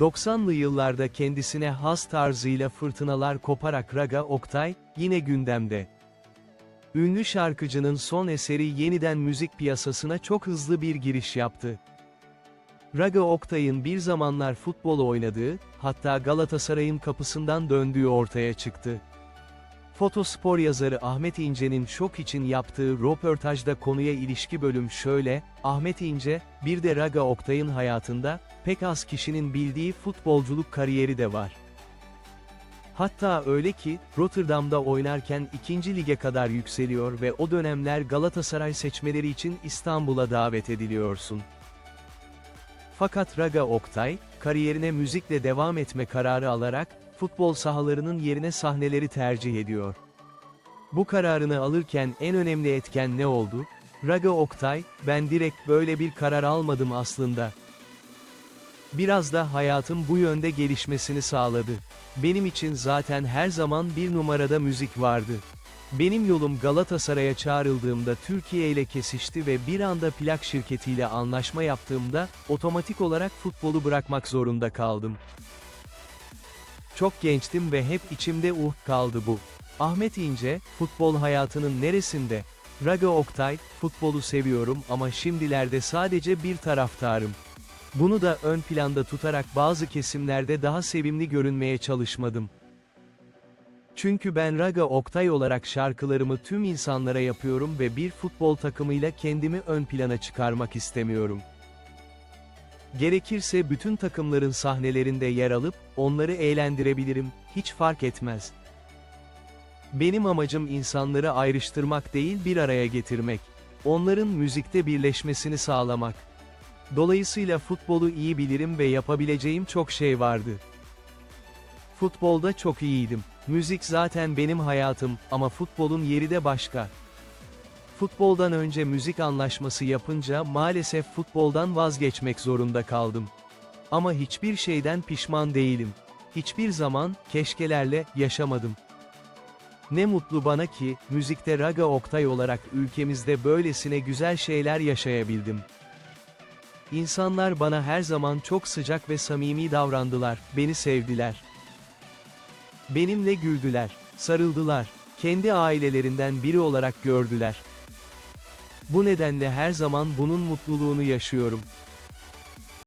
90'lı yıllarda kendisine has tarzıyla fırtınalar koparak Raga Oktay, yine gündemde. Ünlü şarkıcının son eseri yeniden müzik piyasasına çok hızlı bir giriş yaptı. Raga Oktay'ın bir zamanlar futbol oynadığı, hatta Galatasaray'ın kapısından döndüğü ortaya çıktı. Fotospor yazarı Ahmet İnce'nin şok için yaptığı röportajda konuya ilişki bölüm şöyle, Ahmet İnce, bir de Raga Oktay'ın hayatında, pek az kişinin bildiği futbolculuk kariyeri de var. Hatta öyle ki, Rotterdam'da oynarken ikinci lige kadar yükseliyor ve o dönemler Galatasaray seçmeleri için İstanbul'a davet ediliyorsun. Fakat Raga Oktay, kariyerine müzikle devam etme kararı alarak, futbol sahalarının yerine sahneleri tercih ediyor. Bu kararını alırken en önemli etken ne oldu? Raga Oktay, ben direkt böyle bir karar almadım aslında. Biraz da hayatım bu yönde gelişmesini sağladı. Benim için zaten her zaman bir numarada müzik vardı. Benim yolum Galatasaray'a çağrıldığımda Türkiye ile kesişti ve bir anda plak şirketiyle anlaşma yaptığımda, otomatik olarak futbolu bırakmak zorunda kaldım. Çok gençtim ve hep içimde uh kaldı bu. Ahmet İnce, futbol hayatının neresinde? Raga Oktay, futbolu seviyorum ama şimdilerde sadece bir taraftarım. Bunu da ön planda tutarak bazı kesimlerde daha sevimli görünmeye çalışmadım. Çünkü ben Raga Oktay olarak şarkılarımı tüm insanlara yapıyorum ve bir futbol takımıyla kendimi ön plana çıkarmak istemiyorum. Gerekirse bütün takımların sahnelerinde yer alıp, onları eğlendirebilirim, hiç fark etmez. Benim amacım insanları ayrıştırmak değil bir araya getirmek. Onların müzikte birleşmesini sağlamak. Dolayısıyla futbolu iyi bilirim ve yapabileceğim çok şey vardı. Futbolda çok iyiydim. Müzik zaten benim hayatım ama futbolun yeri de başka. Futboldan önce müzik anlaşması yapınca maalesef futboldan vazgeçmek zorunda kaldım. Ama hiçbir şeyden pişman değilim. Hiçbir zaman keşkelerle yaşamadım. Ne mutlu bana ki müzikte Raga Oktay olarak ülkemizde böylesine güzel şeyler yaşayabildim. İnsanlar bana her zaman çok sıcak ve samimi davrandılar, beni sevdiler. Benimle güldüler, sarıldılar, kendi ailelerinden biri olarak gördüler. Bu nedenle her zaman bunun mutluluğunu yaşıyorum.